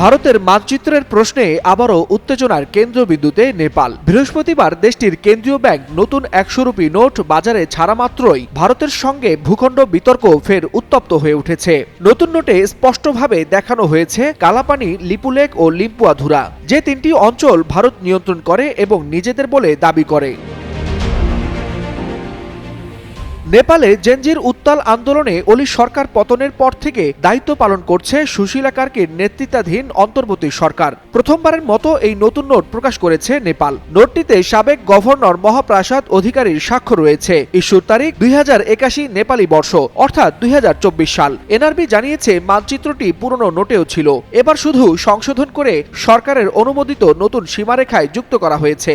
ভারতের মানচিত্রের প্রশ্নে আবারও উত্তেজনার কেন্দ্রবিন্দুতে নেপাল। বৃহস্পতিবার দেশটির কেন্দ্রীয় ব্যাংক নতুন একশো রুপি নোট বাজারে ছাড়া মাত্রই ভারতের সঙ্গে ভূখণ্ড বিতর্ক ফের উত্তপ্ত হয়ে উঠেছে। নতুন নোটে স্পষ্টভাবে দেখানো হয়েছে কালাপানি লিপুলেক ও লিম্পুয়াধুরা যে তিনটি অঞ্চল ভারত নিয়ন্ত্রণ করে এবং নিজেদের বলে দাবি করে। নেপালে জেনজির উত্তাল আন্দোলনে অলি সরকার পতনের পর থেকে দায়িত্ব পালন করছে সুশীলা কার্কির নেতৃত্বাধীন অন্তর্বর্তী সরকার। প্রথমবারের মতো এই নতুন নোট প্রকাশ করেছে নেপাল। নোটটিতে সাবেক গভর্নর মহাপ্রাসাদ অধিকারীর স্বাক্ষর রয়েছে। ইস্যুর তারিখ দুই নেপালি বর্ষ, অর্থাৎ দুই হাজার চব্বিশ সাল। এনআরবি জানিয়েছে, মানচিত্রটি পুরনো নোটেও ছিল। এবার শুধু সংশোধন করে সরকারের অনুমোদিত নতুন সীমারেখায় যুক্ত করা হয়েছে।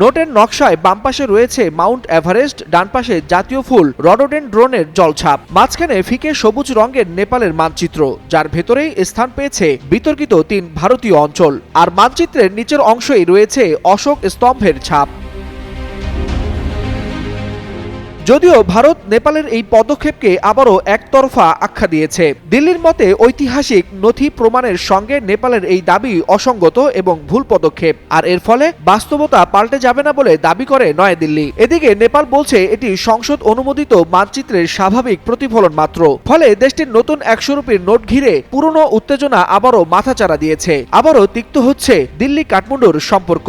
নোটের নকশায় বাম পাশে রয়েছে মাউন্ট এভারেস্ট, ডান পাশে জাতীয় ফুল রডোডেন ড্রোনের জলছাপ। মাঝখানে ফিকে সবুজ রঙের নেপালের মানচিত্র, যার ভেতরেই স্থান পেয়েছে বিতর্কিত তিন ভারতীয় অঞ্চল। আর মানচিত্রের নিচের অংশেই রয়েছে অশোক স্তম্ভের ছাপ। যদিও ভারত নেপালের এই পদক্ষেপকে আবারও একতরফা আখ্যা দিয়েছে। দিল্লির মতে ঐতিহাসিক নথি প্রমাণের সঙ্গে নেপালের এই দাবি অসঙ্গত এবং ভুল পদক্ষেপ। আর এর ফলে বাস্তবতা পাল্টে যাবে না বলে দাবি করে নয়াদিল্লি। এদিকে নেপাল বলছে এটি সংসদ অনুমোদিত মানচিত্রের স্বাভাবিক প্রতিফলন মাত্র। ফলে দেশটির নতুন একশো রুপির নোট ঘিরে পুরনো উত্তেজনা আবারও মাথাচাড়া দিয়েছে। আবারও তিক্ত হচ্ছে দিল্লি কাঠমান্ডুর সম্পর্ক।